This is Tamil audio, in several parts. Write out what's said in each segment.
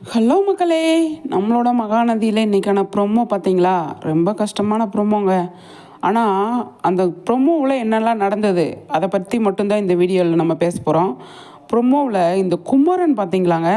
ஹலோ மக்களே. நம்மளோட மகாநதியில் இன்றைக்கான ப்ரொமோ பார்த்தீங்களா ரொம்ப கஷ்டமான ப்ரொமோங்க ஆனால் அந்த ப்ரொமோவில் என்னெல்லாம் நடந்தது அதை பற்றி மட்டும்தான் இந்த வீடியோவில் நம்ம பேச போகிறோம் ப்ரொமோவில் இந்த குமரன் பார்த்தீங்களாங்க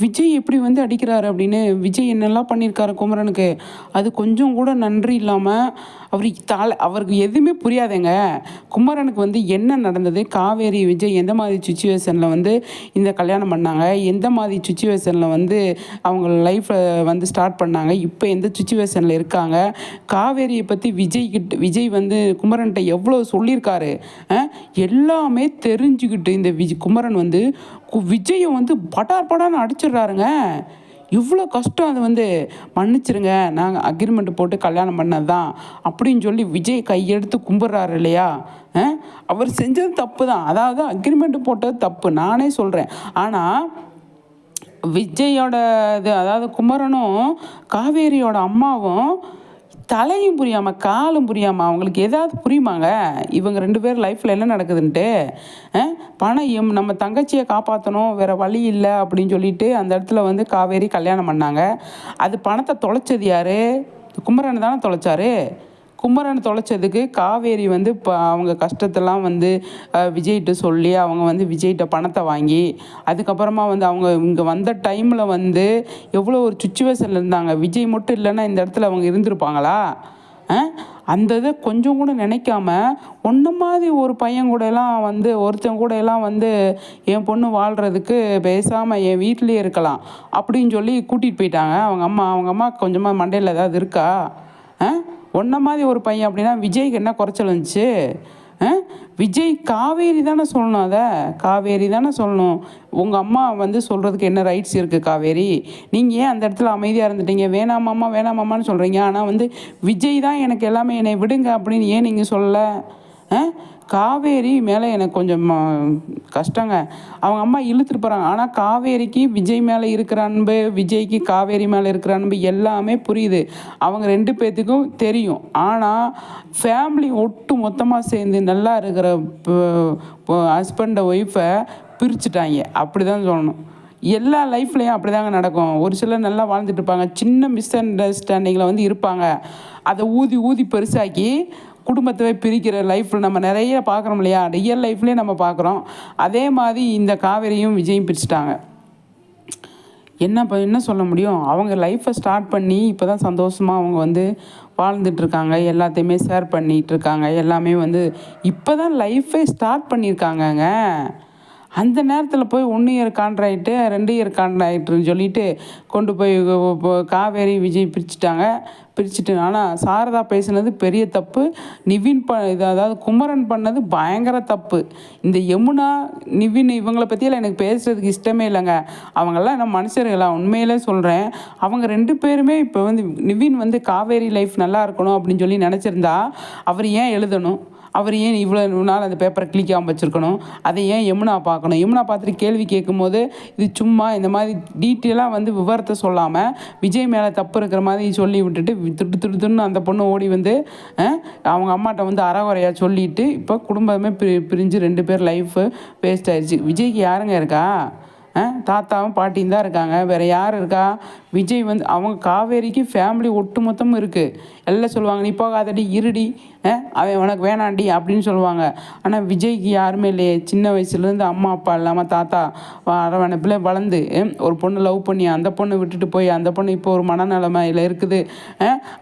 விஜய் எப்படி வந்து அடிக்கிறாரு அப்படின்னு விஜய் என்னெல்லாம் பண்ணியிருக்காரு குமரனுக்கு அது கொஞ்சம் கூட நன்றி இல்லாமல் அவருக்கு தலை அவருக்கு எதுவுமே புரியாதுங்க. குமரனுக்கு வந்து என்ன நடந்தது? காவேரி விஜய் எந்த மாதிரி சுச்சுவேஷனில் வந்து இந்த கல்யாணம் பண்ணாங்க? எந்த மாதிரி சுச்சுவேஷனில் வந்து அவங்க லைஃப்பை வந்து ஸ்டார்ட் பண்ணாங்க? இப்போ எந்த சுச்சுவேஷனில் இருக்காங்க? காவேரியை பற்றி விஜய் கிட்ட விஜய் வந்து குமரன்கிட்ட எவ்வளோ சொல்லியிருக்காரு? எல்லாமே தெரிஞ்சுக்கிட்டு இந்த விஜய் குமரன் வந்து கு- விஜயை வந்து படார் படான்னு அடிச்சிடுறாருங்க இவ்வளோ கஷ்டம் அது வந்து மன்னிச்சிருங்க நாங்கள் அக்ரிமெண்ட் போட்டு கல்யாணம் பண்ணது தான் அப்படின்னு சொல்லி விஜய் கையெடுத்து கும்பிட்றாரு இல்லையா? அவர் செஞ்சது தப்பு தான் அதாவது அக்ரிமெண்ட் போட்டது தப்பு. நானே சொல்கிறேன் ஆனால் விஜயோட இது அதாவது குமரனும் காவேரியோட அம்மாவும் தலையும் புரியாமல் காலும் புரியாமல் அவங்களுக்கு ஏதாவது புரியுமாங்க? இவங்க ரெண்டு பேர் லைஃப்பில் என்ன நடக்குதுன்ட்டு? பணையும் பணம் எம் நம்ம தங்கச்சியை காப்பாற்றணும் வேறு வழி இல்லை அப்படின்னு சொல்லிட்டு அந்த இடத்துல வந்து காவேரி கல்யாணம் பண்ணாங்க. அது பணத்தை தொலைச்சது யார்? குமரன் தானே தொலைச்சாரு. குமரன் தொலைச்சதுக்கு காவேரி வந்து இப்போ அவங்க கஷ்டத்தெல்லாம் வந்து விஜய்கிட்ட சொல்லி அவங்க வந்து விஜய்கிட்ட பணத்தை வாங்கி அதுக்கப்புறமா வந்து அவங்க இங்கே வந்த டைமில் வந்து எவ்வளோ ஒரு சுச்சுவேஷனில் இருந்தாங்க. விஜய் மட்டும் இல்லைன்னா இந்த இடத்துல அவங்க இருந்திருப்பாங்களா? அந்த இதை கொஞ்சம் கூட நினைக்காம ஒன்று மாதிரி ஒரு பையன் கூட எல்லாம் வந்து ஒருத்தன் கூட எல்லாம் வந்து என் பொண்ணு வாழ்கிறதுக்கு பேசாமல் என் வீட்டிலேயே இருக்கலாம் அப்படின்னு சொல்லி கூட்டிகிட்டு போயிட்டாங்க. அவங்க அம்மா அவங்க அம்மா கொஞ்சமாக மண்டையில் ஏதாவது இருக்கா? ஆ? ஒன்றை மாதிரி ஒரு பையன் அப்படின்னா விஜய்க்கு என்ன குறைச்சல் இருந்துச்சு? விஜய் காவேரி தானே சொல்லணும் அதை? காவேரி தானே சொல்லணும். உங்கள் அம்மா வந்து சொல்கிறதுக்கு என்ன ரைட்ஸ் இருக்குது காவேரி? நீங்கள் ஏன் அந்த இடத்துல அமைதியாக இருந்துட்டீங்க? வேணாமாம்மா வேணாமாம்மான்னு சொல்கிறீங்க ஆனால் வந்து விஜய் தான் எனக்கு எல்லாமே என்னை விடுங்க அப்படின்னு ஏன் நீங்கள் சொல்லலை? ஆ? காவேரி மேலே எனக்கு கொஞ்சம் கஷ்டங்க. அவங்க அம்மா இழுத்துட்டு போகிறாங்க ஆனால் காவேரிக்கு விஜய் மேலே இருக்கிற அன்பு விஜய்க்கு காவேரி மேலே இருக்கிற அன்பு எல்லாமே புரியுது. அவங்க ரெண்டு பேர்த்துக்கும் தெரியும். ஆனால் ஃபேமிலி ஒட்டு மொத்தமாக சேர்ந்து நல்லா இருக்கிற ஹஸ்பண்டை ஒய்ஃபை பிரிச்சுட்டாங்க. அப்படி தான் சொல்லணும். எல்லா லைஃப்லேயும் அப்படி தாங்க நடக்கும். ஒரு சிலர் நல்லா வாழ்ந்துட்டு இருப்பாங்க. சின்ன மிஸ் அண்டர்ஸ்டாண்டிங்கில் வந்து இருப்பாங்க. அதை ஊதி ஊதி பெருசாக்கி குடும்பத்தை பிரிக்கிற லைஃப்பில் நம்ம நிறைய பார்க்குறோம் இல்லையா? ரியல் லைஃப்லேயே நம்ம பார்க்குறோம். அதே மாதிரி இந்த காவேரியும் விஜயும் பிரிச்சுட்டாங்க. என்ன இப்போ என்ன சொல்ல முடியும்? அவங்க லைஃப்பை ஸ்டார்ட் பண்ணி இப்போ தான் சந்தோஷமாக அவங்க வந்து வாழ்ந்துட்டுருக்காங்க எல்லாத்தையுமே ஷேர் பண்ணிகிட்ருக்காங்க எல்லாமே வந்து இப்போ தான் லைஃபே ஸ்டார்ட் பண்ணியிருக்காங்கங்க. அந்த நேரத்தில் போய் ஒன்று இயர் கான்ட்ராக்ட்டு ரெண்டு இயர் கான்ட்ராக்ட்னு சொல்லிட்டு கொண்டு போய் காவேரி விஜய் பிரிச்சுட்டாங்க. பிரிச்சுட்டு ஆனால் சாரதா பேசுனது பெரிய தப்பு. நிவின் ப இது அதாவது குமரன் பண்ணது பயங்கர தப்பு. இந்த யமுனா நிவின் இவங்கள பற்றியெல்லாம் எனக்கு பேசுகிறதுக்கு இஷ்டமே இல்லைங்க. அவங்கெல்லாம் என்ன மனுஷர்களா? உண்மையிலே சொல்கிறேன் அவங்க ரெண்டு பேருமே இப்போ வந்து நிவின் வந்து காவேரி லைஃப் நல்லா இருக்கணும் அப்படின்னு சொல்லி நினச்சிருந்தா அவர் ஏன் எழுதணும்? அவர் ஏன் இவ்வளோ நாள் அந்த பேப்பரை கிளிக்காமல் வச்சுருக்கணும்? அதை ஏன் யமுனா பார்க்கணும்? யமுனா பார்த்துட்டு கேள்வி கேட்கும்போது இது சும்மா இந்த மாதிரி டீட்டெயிலாக வந்து விவரத்தை சொல்லாமல் விஜய் மேலே தப்பு இருக்கிற மாதிரி சொல்லி விட்டுட்டு திட்டு திட்டுன்னு அந்த பொண்ணு ஓடி வந்து அவங்க அம்மாட்ட வந்து அறகுறையாக சொல்லிட்டு இப்போ குடும்பமே பிரி பிரிஞ்சு ரெண்டு பேர் லைஃபு வேஸ்ட் ஆயிடுச்சு விஜய்க்கு யாருங்க இருக்கா? ஆ தாத்தாவும் பாட்டியும் தான் இருக்காங்க. வேறு யார் இருக்கா? விஜய் வந்து அவங்க காவேரிக்கு ஃபேமிலி ஒட்டு மொத்தமும் இருக்குது எல்லாம் சொல்லுவாங்க நீ போகாதடி இருடி. அவன் உனக்கு வேணாண்டி அப்படின்னு சொல்லுவாங்க. ஆனால் விஜய்க்கு யாருமே இல்லையே. சின்ன வயசுலேருந்து அம்மா அப்பா இல்லாமல் தாத்தா அரவணைப்பில் வளர்ந்து ஒரு பொண்ணு லவ் பண்ணி அந்த பொண்ணை விட்டுட்டு போய் அந்த பொண்ணு இப்போ ஒரு மனநிலைமையில் இருக்குது.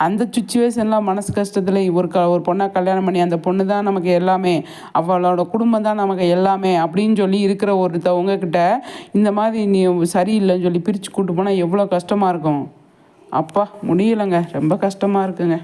அந்த சுச்சுவேஷன்லாம் மனசு கஷ்டத்தில் ஒரு க ஒரு பொண்ணை கல்யாணம் பண்ணி அந்த பொண்ணு தான் நமக்கு எல்லாமே. அவளோட குடும்பம் தான் நமக்கு எல்லாமே அப்படின்னு சொல்லி இருக்கிற ஒருத்தவங்க கிட்ட இந்த மாதிரி நீ சரியில்லைன்னு சொல்லி பிரித்து கூட்டு போனால் எவ்வளோ கஷ்டமாக இருக்கும்? அப்பா முடியலைங்க. ரொம்ப கஷ்டமாக இருக்குங்க.